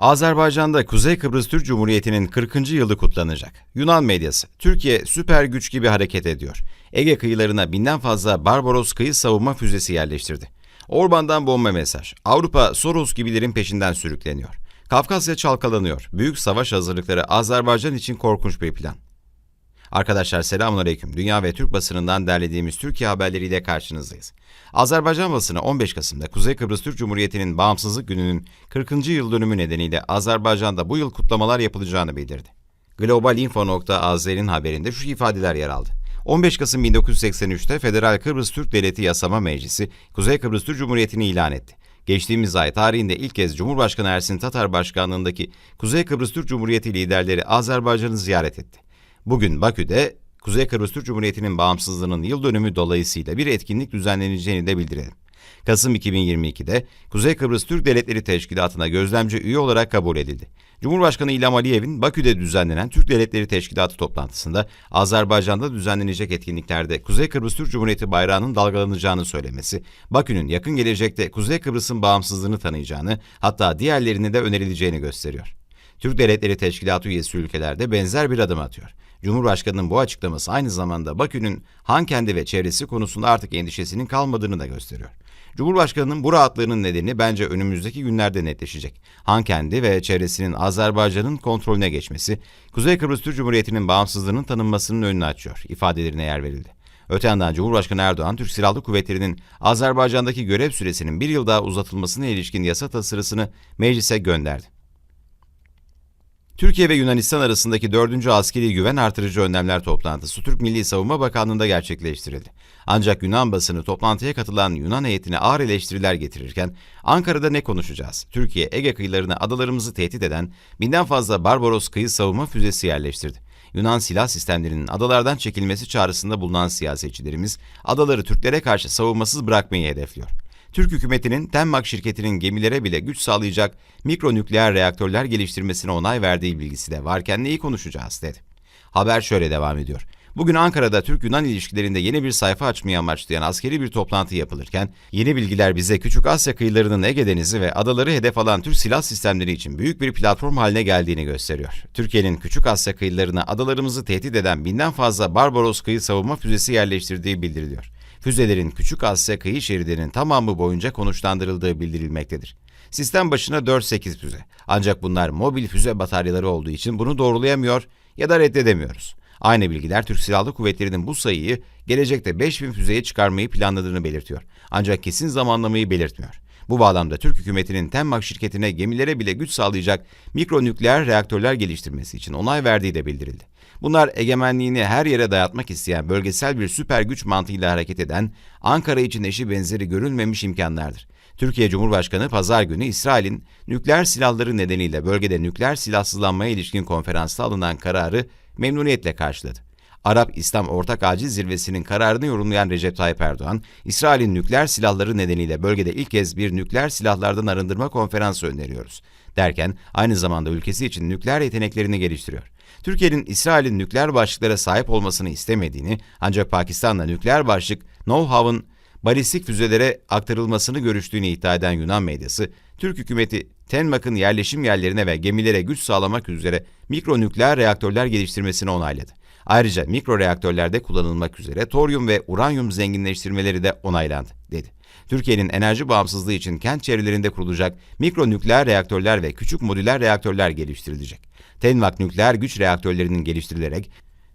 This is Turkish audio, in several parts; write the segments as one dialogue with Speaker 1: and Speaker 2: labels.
Speaker 1: Azerbaycan'da Kuzey Kıbrıs Türk Cumhuriyeti'nin 40. yılı kutlanacak. Yunan medyası, Türkiye süper güç gibi hareket ediyor. Ege kıyılarına binden fazla Barbaros kıyı savunma füzesi yerleştirdi. Orban'dan bomba mesaj. Avrupa Soros gibilerin peşinden sürükleniyor. Kafkasya çalkalanıyor. Büyük savaş hazırlıkları Azerbaycan için korkunç bir plan. Arkadaşlar selamünaleyküm. Dünya ve Türk basınından derlediğimiz Türkiye haberleriyle karşınızdayız. Azerbaycan basını 15 Kasım'da Kuzey Kıbrıs Türk Cumhuriyeti'nin bağımsızlık gününün 40. yıl dönümü nedeniyle Azerbaycan'da bu yıl kutlamalar yapılacağını bildirdi. Globalinfo.az'nin haberinde şu ifadeler yer aldı. 15 Kasım 1983'te Federal Kıbrıs Türk Devleti Yasama Meclisi Kuzey Kıbrıs Türk Cumhuriyeti'ni ilan etti. Geçtiğimiz ay tarihinde ilk kez Cumhurbaşkanı Ersin Tatar başkanlığındaki Kuzey Kıbrıs Türk Cumhuriyeti liderleri Azerbaycan'ı ziyaret etti. Bugün Bakü'de Kuzey Kıbrıs Türk Cumhuriyeti'nin bağımsızlığının yıl dönümü dolayısıyla bir etkinlik düzenleneceğini de bildirelim. Kasım 2022'de Kuzey Kıbrıs Türk Devletleri Teşkilatı'na gözlemci üye olarak kabul edildi. Cumhurbaşkanı İlham Aliyev'in Bakü'de düzenlenen Türk Devletleri Teşkilatı toplantısında Azerbaycan'da düzenlenecek etkinliklerde Kuzey Kıbrıs Türk Cumhuriyeti bayrağının dalgalanacağını söylemesi, Bakü'nün yakın gelecekte Kuzey Kıbrıs'ın bağımsızlığını tanıyacağını, hatta diğerlerini de önerileceğini gösteriyor. Türk Devletleri Teşkilatı üyesi ülkelerde benzer bir adım atıyor. Cumhurbaşkanının bu açıklaması aynı zamanda Bakü'nün Hankendi ve çevresi konusunda artık endişesinin kalmadığını da gösteriyor. Cumhurbaşkanının bu rahatlığının nedeni bence önümüzdeki günlerde netleşecek. Hankendi ve çevresinin Azerbaycan'ın kontrolüne geçmesi, Kuzey Kıbrıs Türk Cumhuriyeti'nin bağımsızlığının tanınmasının önünü açıyor ifadelerine yer verildi. Öte yandan Cumhurbaşkanı Erdoğan, Türk Silahlı Kuvvetleri'nin Azerbaycan'daki görev süresinin bir yıl daha uzatılmasına ilişkin yasa tasarısını meclise gönderdi. Türkiye ve Yunanistan arasındaki 4. Askeri Güven Artırıcı Önlemler toplantısı Türk Milli Savunma Bakanlığı'nda gerçekleştirildi. Ancak Yunan basını toplantıya katılan Yunan heyetine ağır eleştiriler getirirken Ankara'da ne konuşacağız? Türkiye Ege kıyılarına adalarımızı tehdit eden binden fazla Barbaros kıyı savunma füzesi yerleştirdi. Yunan silah sistemlerinin adalardan çekilmesi çağrısında bulunan siyasetçilerimiz adaları Türklere karşı savunmasız bırakmayı hedefliyor. Türk hükümetinin Tenmak şirketinin gemilere bile güç sağlayacak mikronükleer reaktörler geliştirmesine onay verdiği bilgisi de varken neyi konuşacağız dedi. Haber şöyle devam ediyor. Bugün Ankara'da Türk-Yunan ilişkilerinde yeni bir sayfa açmayı amaçlayan askeri bir toplantı yapılırken yeni bilgiler bize Küçük Asya kıyılarının Ege Denizi ve adaları hedef alan Türk silah sistemleri için büyük bir platform haline geldiğini gösteriyor. Türkiye'nin Küçük Asya kıyılarına adalarımızı tehdit eden binden fazla Barbaros kıyı savunma füzesi yerleştirdiği bildiriliyor. Füzelerin Küçük Asya kıyı şeridinin tamamı boyunca konuşlandırıldığı bildirilmektedir. Sistem başına 4-8 füze. Ancak bunlar mobil füze bataryaları olduğu için bunu doğrulayamıyor ya da reddedemiyoruz. Aynı bilgiler Türk Silahlı Kuvvetleri'nin bu sayıyı gelecekte 5000 füzeye çıkarmayı planladığını belirtiyor. Ancak kesin zamanlamayı belirtmiyor. Bu bağlamda Türk hükümetinin Tenmak şirketine gemilere bile güç sağlayacak mikronükleer reaktörler geliştirmesi için onay verdiği de bildirildi. Bunlar egemenliğini her yere dayatmak isteyen bölgesel bir süper güç mantığıyla hareket eden Ankara için eşi benzeri görülmemiş imkanlardır. Türkiye Cumhurbaşkanı pazar günü İsrail'in nükleer silahları nedeniyle bölgede nükleer silahsızlanmaya ilişkin konferansta alınan kararı memnuniyetle karşıladı. Arap İslam Ortak Acil Zirvesi'nin kararını yorumlayan Recep Tayyip Erdoğan, İsrail'in nükleer silahları nedeniyle bölgede ilk kez bir nükleer silahlardan arındırma konferansı öneriyoruz. Derken aynı zamanda ülkesi için nükleer yeteneklerini geliştiriyor. Türkiye'nin İsrail'in nükleer başlıklara sahip olmasını istemediğini ancak Pakistan'la nükleer başlık know-how'ın balistik füzelere aktarılmasını görüştüğünü iddia eden Yunan medyası, Türk hükümeti Tenmak'ın yerleşim yerlerine ve gemilere güç sağlamak üzere mikronükleer reaktörler geliştirmesini onayladı. Ayrıca mikro reaktörlerde kullanılmak üzere toryum ve uranyum zenginleştirmeleri de onaylandı, dedi. Türkiye'nin enerji bağımsızlığı için kent çevrelerinde kurulacak mikronükleer reaktörler ve küçük modüler reaktörler geliştirilecek. Tenmak nükleer güç reaktörlerinin geliştirilerek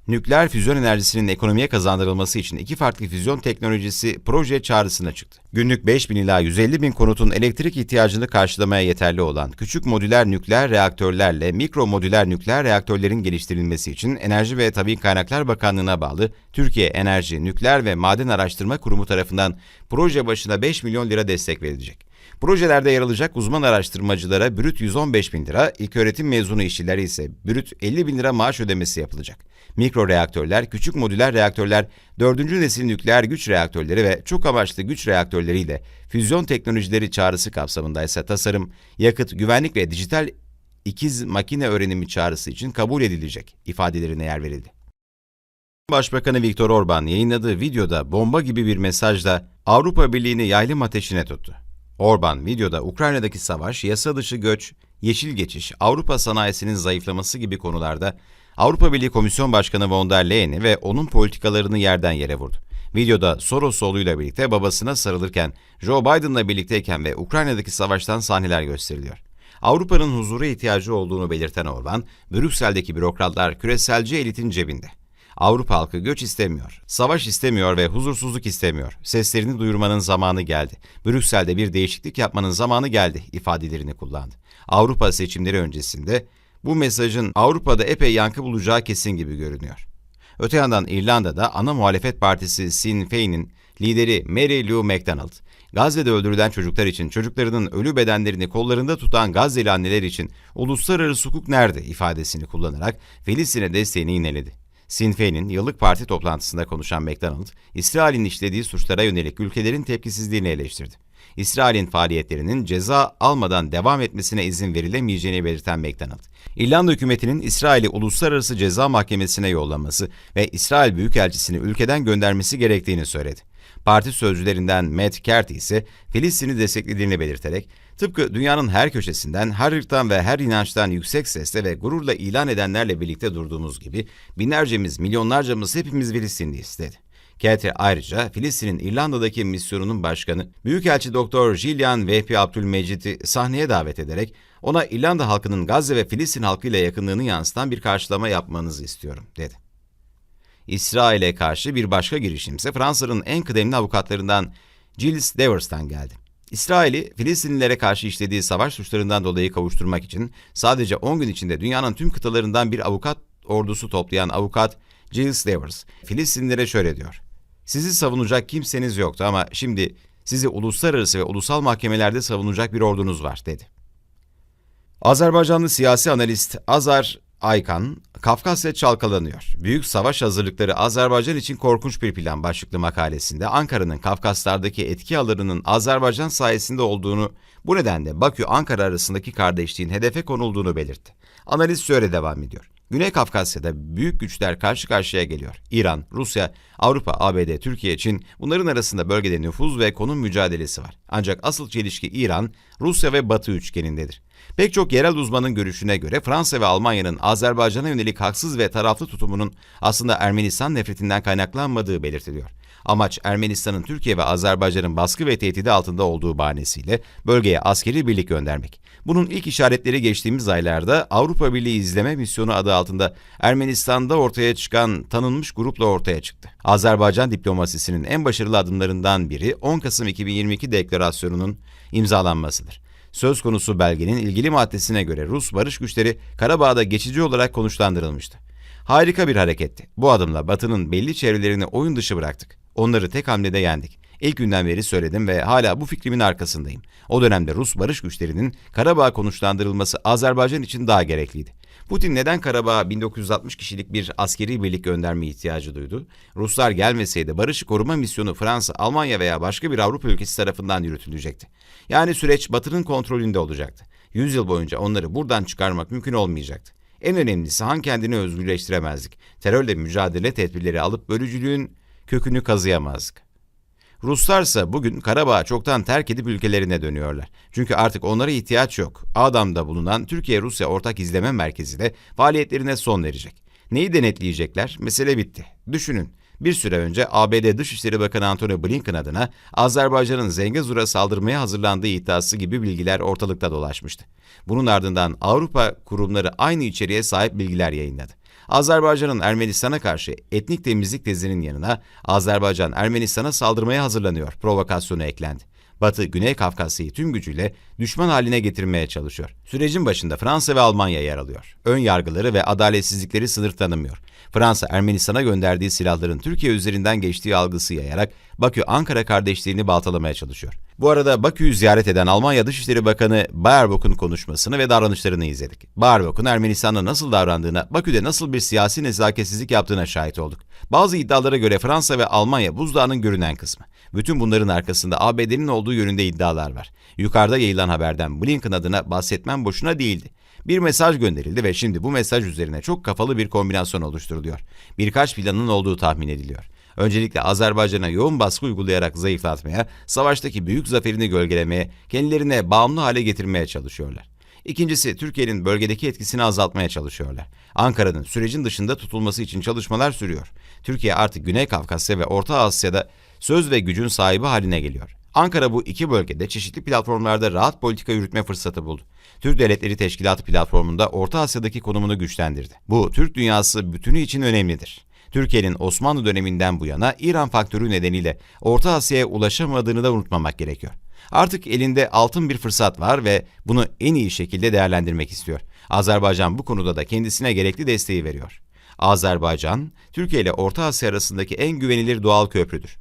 Speaker 1: nükleer füzyon enerjisinin ekonomiye kazandırılması için iki farklı füzyon teknolojisi proje çağrısına çıktı. Günlük 5000 ila 150 bin konutun elektrik ihtiyacını karşılamaya yeterli olan küçük modüler nükleer reaktörlerle mikro modüler nükleer reaktörlerin geliştirilmesi için Enerji ve Tabi Kaynaklar Bakanlığı'na bağlı Türkiye Enerji, Nükleer ve Maden Araştırma Kurumu tarafından proje başına 5 milyon lira destek verilecek. Projelerde yer alacak uzman araştırmacılara brüt 115 bin lira, ilköğretim mezunu işçilere ise brüt 50 bin lira maaş ödemesi yapılacak. Mikro reaktörler, küçük modüler reaktörler, dördüncü nesil nükleer güç reaktörleri ve çok amaçlı güç reaktörleriyle füzyon teknolojileri çağrısı kapsamında ise tasarım, yakıt, güvenlik ve dijital ikiz makine öğrenimi çağrısı için kabul edilecek ifadelerine yer verildi. Başbakanı Viktor Orban yayınladığı videoda bomba gibi bir mesajla Avrupa Birliği'ni yaylım ateşine tuttu. Orban videoda Ukrayna'daki savaş, yasa dışı göç, yeşil geçiş, Avrupa sanayisinin zayıflaması gibi konularda Avrupa Birliği Komisyon Başkanı von der Leyen'i ve onun politikalarını yerden yere vurdu. Videoda Soros oğluyla birlikte babasına sarılırken, Joe Biden'la birlikteyken ve Ukrayna'daki savaştan sahneler gösteriliyor. Avrupa'nın huzura ihtiyacı olduğunu belirten Orban, Brüksel'deki bürokratlar küreselci elitin cebinde. Avrupa halkı göç istemiyor, savaş istemiyor ve huzursuzluk istemiyor. Seslerini duyurmanın zamanı geldi. Brüksel'de bir değişiklik yapmanın zamanı geldi ifadelerini kullandı. Avrupa seçimleri öncesinde bu mesajın Avrupa'da epey yankı bulacağı kesin gibi görünüyor. Öte yandan İrlanda'da ana muhalefet partisi Sinn Féin'in lideri Mary Lou MacDonald, Gazze'de öldürülen çocuklar için çocuklarının ölü bedenlerini kollarında tutan Gazze'li anneler için uluslararası hukuk nerede ifadesini kullanarak Filistin'e desteğini ineledi. Sinn Féin'in yıllık parti toplantısında konuşan MacDonald, İsrail'in işlediği suçlara yönelik ülkelerin tepkisizliğini eleştirdi. İsrail'in faaliyetlerinin ceza almadan devam etmesine izin verilemeyeceğini belirten McDonald, İrlanda hükümetinin İsrail'i Uluslararası Ceza Mahkemesi'ne yollaması ve İsrail Büyükelçisini ülkeden göndermesi gerektiğini söyledi. Parti sözcülerinden Matt Carty ise Filistin'i desteklediğini belirterek, tıpkı dünyanın her köşesinden, her ırktan ve her inançtan yüksek sesle ve gururla ilan edenlerle birlikte durduğumuz gibi binlercemiz, milyonlarcamız hepimiz Filistinliyiz dedi. Kete ayrıca Filistin'in İrlanda'daki misyonunun başkanı Büyükelçi Doktor Jillian Vehbi Abdülmecit'i sahneye davet ederek ona İrlanda halkının Gazze ve Filistin halkıyla yakınlığını yansıtan bir karşılama yapmanızı istiyorum dedi. İsrail'e karşı bir başka girişim ise Fransa'nın en kıdemli avukatlarından Gilles Devers'tan geldi. İsrail'i Filistinlilere karşı işlediği savaş suçlarından dolayı kavuşturmak için sadece 10 gün içinde dünyanın tüm kıtalarından bir avukat ordusu toplayan avukat Gilles Devers, Filistinlilere şöyle diyor. Sizi savunacak kimseniz yoktu ama şimdi sizi uluslararası ve ulusal mahkemelerde savunacak bir ordunuz var, dedi. Azerbaycanlı siyasi analist Azar Aykan, Kafkasya çalkalanıyor. Büyük savaş hazırlıkları Azerbaycan için korkunç bir plan başlıklı makalesinde Ankara'nın Kafkaslardaki etki alanının Azerbaycan sayesinde olduğunu, bu nedenle Bakü-Ankara arasındaki kardeşliğin hedefe konulduğunu belirtti. Analiz şöyle devam ediyor. Güney Kafkasya'da büyük güçler karşı karşıya geliyor. İran, Rusya, Avrupa, ABD, Türkiye, Çin bunların arasında bölgede nüfuz ve konum mücadelesi var. Ancak asıl çelişki İran, Rusya ve Batı üçgenindedir. Pek çok yerel uzmanın görüşüne göre Fransa ve Almanya'nın Azerbaycan'a yönelik haksız ve taraflı tutumunun aslında Ermenistan nefretinden kaynaklanmadığı belirtiliyor. Amaç Ermenistan'ın Türkiye ve Azerbaycan'ın baskı ve tehdidi altında olduğu bahanesiyle bölgeye askeri birlik göndermek. Bunun ilk işaretleri geçtiğimiz aylarda Avrupa Birliği İzleme Misyonu adı altında Ermenistan'da ortaya çıkan tanınmış grupla ortaya çıktı. Azerbaycan diplomasisinin en başarılı adımlarından biri 10 Kasım 2022 deklarasyonunun imzalanmasıdır. Söz konusu belgenin ilgili maddesine göre Rus barış güçleri Karabağ'da geçici olarak konuşlandırılmıştı. Harika bir hareketti. Bu adımla Batı'nın belli çevrelerini oyun dışı bıraktık. Onları tek hamlede yendik. İlk günden beri söyledim ve hala bu fikrimin arkasındayım. O dönemde Rus barış güçlerinin Karabağ konuşlandırılması Azerbaycan için daha gerekliydi. Putin neden Karabağ'a 1960 kişilik bir askeri birlik gönderme ihtiyacı duydu? Ruslar gelmeseydi barışı koruma misyonu Fransa, Almanya veya başka bir Avrupa ülkesi tarafından yürütülecekti. Yani süreç Batı'nın kontrolünde olacaktı. Yüzyıl boyunca onları buradan çıkarmak mümkün olmayacaktı. En önemlisi Han kendini özgürleştiremezdik. Terörle mücadele tedbirleri alıp bölücülüğün kökünü kazıyamazdık. Ruslarsa bugün Karabağ çoktan terk edip ülkelerine dönüyorlar. Çünkü artık onlara ihtiyaç yok. Adam'da bulunan Türkiye-Rusya Ortak İzleme Merkezi de faaliyetlerine son verecek. Neyi denetleyecekler? Mesele bitti. Düşünün. Bir süre önce ABD Dışişleri Bakanı Antony Blinken adına Azerbaycan'ın Zengezur'a saldırmaya hazırlandığı iddiası gibi bilgiler ortalıkta dolaşmıştı. Bunun ardından Avrupa kurumları aynı içeriğe sahip bilgiler yayınladı. Azerbaycan'ın Ermenistan'a karşı etnik temizlik tezinin yanına Azerbaycan Ermenistan'a saldırmaya hazırlanıyor provokasyonu eklendi. Batı, Güney Kafkasya'yı tüm gücüyle düşman haline getirmeye çalışıyor. Sürecin başında Fransa ve Almanya yer alıyor. Ön yargıları ve adaletsizlikleri sınır tanımıyor. Fransa, Ermenistan'a gönderdiği silahların Türkiye üzerinden geçtiği algısı yayarak Bakü-Ankara kardeşliğini baltalamaya çalışıyor. Bu arada Bakü'yü ziyaret eden Almanya Dışişleri Bakanı Baerbock'un konuşmasını ve davranışlarını izledik. Baerbock'un Ermenistan'da nasıl davrandığına, Bakü'de nasıl bir siyasi nezaketsizlik yaptığına şahit olduk. Bazı iddialara göre Fransa ve Almanya buzdağının görünen kısmı. Bütün bunların arkasında ABD'nin olduğu yönünde iddialar var. Yukarıda yayılan haberden Blinken adına bahsetmem boşuna değildi. Bir mesaj gönderildi ve şimdi bu mesaj üzerine çok kafalı bir kombinasyon oluşturuluyor. Birkaç planın olduğu tahmin ediliyor. Öncelikle Azerbaycan'a yoğun baskı uygulayarak zayıflatmaya, savaştaki büyük zaferini gölgelemeye, kendilerine bağımlı hale getirmeye çalışıyorlar. İkincisi, Türkiye'nin bölgedeki etkisini azaltmaya çalışıyorlar. Ankara'nın sürecin dışında tutulması için çalışmalar sürüyor. Türkiye artık Güney Kafkasya ve Orta Asya'da söz ve gücün sahibi haline geliyor. Ankara bu iki bölgede çeşitli platformlarda rahat politika yürütme fırsatı buldu. Türk Devletleri Teşkilatı platformunda Orta Asya'daki konumunu güçlendirdi. Bu Türk dünyası bütünü için önemlidir. Türkiye'nin Osmanlı döneminden bu yana İran faktörü nedeniyle Orta Asya'ya ulaşamadığını da unutmamak gerekiyor. Artık elinde altın bir fırsat var ve bunu en iyi şekilde değerlendirmek istiyor. Azerbaycan bu konuda da kendisine gerekli desteği veriyor. Azerbaycan, Türkiye ile Orta Asya arasındaki en güvenilir doğal köprüdür.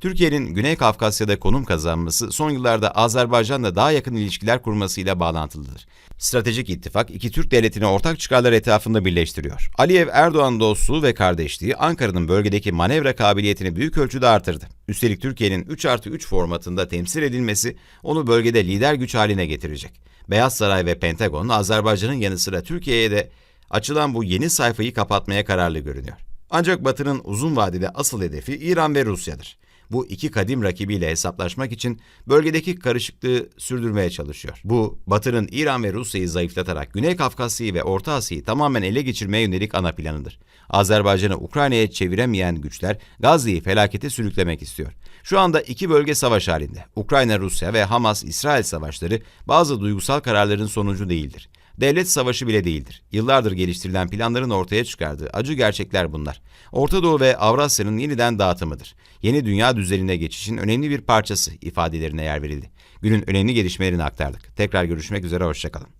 Speaker 1: Türkiye'nin Güney Kafkasya'da konum kazanması son yıllarda Azerbaycan'la daha yakın ilişkiler kurmasıyla bağlantılıdır. Stratejik ittifak iki Türk devletini ortak çıkarlar etrafında birleştiriyor. Aliyev-Erdoğan dostluğu ve kardeşliği Ankara'nın bölgedeki manevra kabiliyetini büyük ölçüde artırdı. Üstelik Türkiye'nin 3 artı 3 formatında temsil edilmesi onu bölgede lider güç haline getirecek. Beyaz Saray ve Pentagon Azerbaycan'ın yanı sıra Türkiye'ye de açılan bu yeni sayfayı kapatmaya kararlı görünüyor. Ancak Batı'nın uzun vadede asıl hedefi İran ve Rusya'dır bu iki kadim rakibiyle hesaplaşmak için bölgedeki karışıklığı sürdürmeye çalışıyor. Bu, Batı'nın İran ve Rusya'yı zayıflatarak Güney Kafkasya'yı ve Orta Asya'yı tamamen ele geçirmeye yönelik ana planıdır. Azerbaycan'ı Ukrayna'ya çeviremeyen güçler Gazze'yi felakete sürüklemek istiyor. Şu anda iki bölge savaş halinde. Ukrayna-Rusya ve Hamas-İsrail savaşları bazı duygusal kararların sonucu değildir. Devlet savaşı bile değildir. Yıllardır geliştirilen planların ortaya çıkardığı acı gerçekler bunlar. Orta Doğu ve Avrasya'nın yeniden dağıtımıdır. Yeni dünya düzenine geçişin önemli bir parçası ifadelerine yer verildi. Günün önemli gelişmelerini aktardık. Tekrar görüşmek üzere, hoşçakalın.